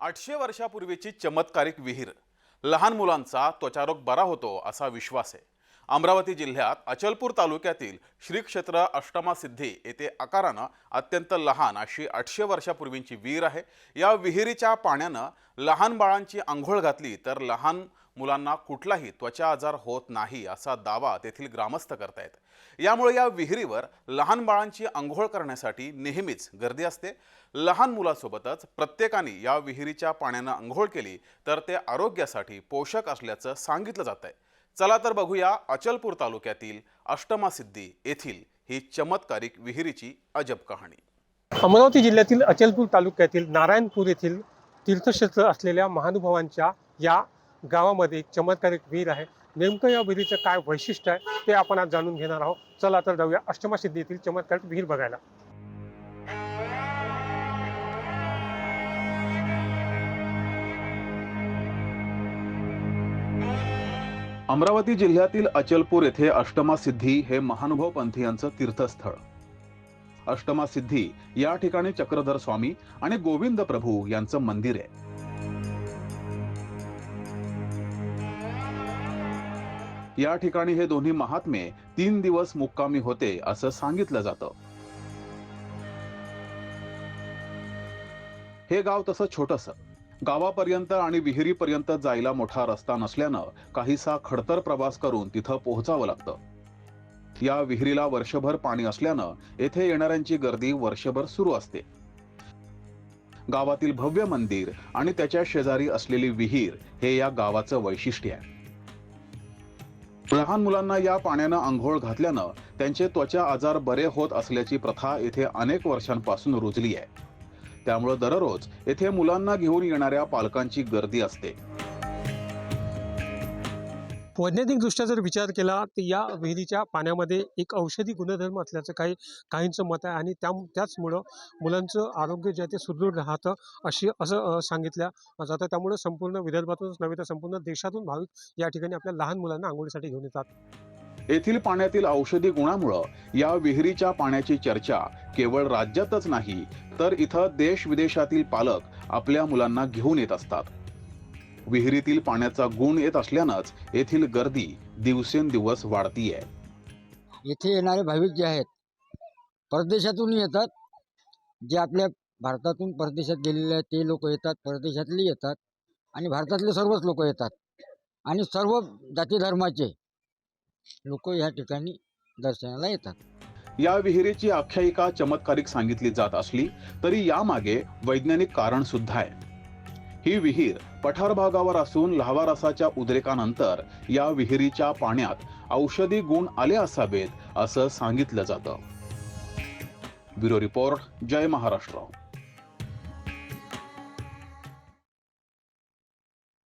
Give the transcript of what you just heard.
आठशे वर्षापूर्वीची चमत्कारिक विहीर. लहान मुलांचा त्वचारोग बरा होतो असा विश्वास आहे. अमरावती जिल्ह्यात अचलपूर तालुक्यातील श्री क्षेत्र अष्टमा सिद्धी येथे आकारानं अत्यंत लहान अशी आठशे वर्षापूर्वीची विहीर आहे. या विहिरीच्या पाण्यानं लहान बाळांची आंघोळ घातली तर लहान मुलांना कुठलाही त्वचा आजार होत नाही असा दावा तेथील ग्रामस्थ करतायत. यामुळे या विहिरीवर लहान बाळांची आंघोळ करण्यासाठी नेहमीच गर्दी असते. लहान मुलासोबतच प्रत्येकाने या विहिरीच्या पाण्यानं आंघोळ केली तर ते आरोग्यासाठी पोषक असल्याचं सांगितलं जात आहे चला तर बघूया अचलपूर तालुक्यातील अष्टमासिद्धी येथील ही चमत्कारिक विहिरीची अजब कहाणी. अमरावती जिल्ह्यातील अचलपूर तालुक्यातील नारायणपूर येथील तीर्थक्षेत्र असलेल्या महानुभावांच्या या गावामध्ये एक चमत्कारिक विहीर आहे. नेमकं या विहिरीचं काय वैशिष्ट्य आहे ते आपण आज जाणून घेणार आहोत. चला तर जाऊया अष्टमा चमत्कारिक विहीर बघायला. अमरावती जिल्ह्यातील अचलपूर येथे अष्टमा सिद्धी हे महानुभव पंथीयांचं तीर्थस्थळ. अष्टमा सिद्धी या ठिकाणी चक्रधर स्वामी आणि गोविंद प्रभू यांचं मंदिर आहे. या ठिकाणी हे दोन्ही महात्मे तीन दिवस मुक्कामी होते असं सांगितलं जातं. हे गाव तसं छोटस. गावापर्यंत आणि विहिरीपर्यंत जायला मोठा रस्ता नसल्यानं काहीसा खडतर प्रवास करून तिथं पोहोचावं लागतं. या विहिरीला वर्षभर पाणी असल्यानं येथे येणाऱ्यांची गर्दी वर्षभर सुरू असते. गावातील भव्य मंदिर आणि त्याच्या शेजारी असलेली विहीर हे या गावाचं वैशिष्ट्य आहे. लहान मुलांना या पाण्यानं आंघोळ घातल्यानं त्यांचे त्वचा आजार बरे होत असल्याची प्रथा येथे अनेक वर्षांपासून रुजली आहे. त्यामुळे दररोज येथे मुलांना घेऊन येणाऱ्या पालकांची गर्दी असते. वैज्ञानिकदृष्ट्या जर विचार केला तर या विहिरीच्या पाण्यामध्ये एक औषधी गुणधर्म असल्याचं काही काहींचं मत आहे आणि त्या त्याचमुळं मुलांचं आरोग्य जे आहे ते सुदृढ राहतं अशी असं सांगितल्या सांगितलं जातं. त्यामुळे संपूर्ण विदर्भातूनच नव्हे तर संपूर्ण देशातून भाविक या ठिकाणी आपल्या लहान मुलांना आंघोळीसाठी घेऊन येतात. येथील पाण्यातील औषधी गुणामुळं या विहिरीच्या पाण्याची चर्चा केवळ राज्यातच नाही तर इथं देश विदेशातील पालक आपल्या मुलांना घेऊन येत असतात. विहिरीतील पाण्याचा गुण येत असल्यानंच येथील गर्दी दिवसेंदिवस वाढतीये. येथे येणारे भाविक जे आहेत परदेशातून येतात. जे आपल्या भारतातून परदेशात गेलेले आहेत ते लोक येतात परदेशातले येतात आणि भारतातले सर्वच लोक येतात. आणि सर्व जाती धर्माचे लोक या ठिकाणी दर्शनाला येतात. या विहिरीची आख्यायिका चमत्कारिक सांगितली जात असली तरी यामागे वैज्ञानिक कारण सुद्धा आहे. ही विहीर पठार भागावर असून लहावा रसाच्या उद्रेकानंतर या विहिरीच्या पाण्यात औषधी गुण आले असावेत असं सांगितलं जातं. ब्युरो रिपोर्ट जय महाराष्ट्र.